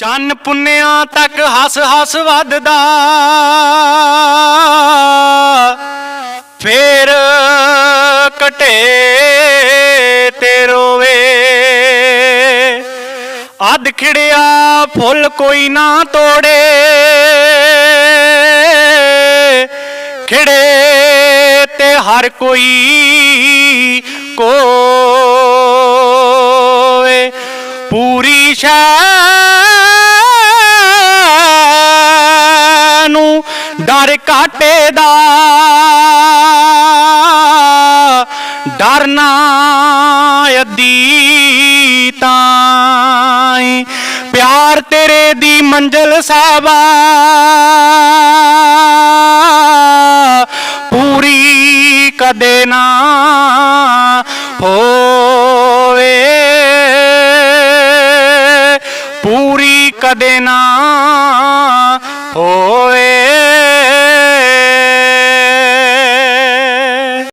ਚੰਨ ਪੁੰਨਿਆਂ ਤੱਕ ਹੱਸ ਹੱਸ ਵੱਧਦਾ। ਫੇਰ ਘਟੇ ਤੇ ਰੋਵੇ। ਅੱਧ ਖਿੜਿਆ ਫੁੱਲ ਕੋਈ ਨਾ ਤੋੜੇ। ਖਿੜੇ ਤੇ ਹਰ ਕੋਈ ਕੋਵੇ। ਪੂਰੀ ਸ਼ੈ ਡਰ ਕਾਟੇ ਦਾ ਡਰਨਾ ਅੱਦੀ ਤਾਈ। ਪਿਆਰ ਤੇਰੇ ਦੀ ਮੰਜ਼ਲ ਸਾਹਿਬਾ ਪੂਰੀ ਕਦੇ ਨਾ ਹੋਵੇ। ਪੂਰੀ ਕਦੇ ਨਾ ਹੋ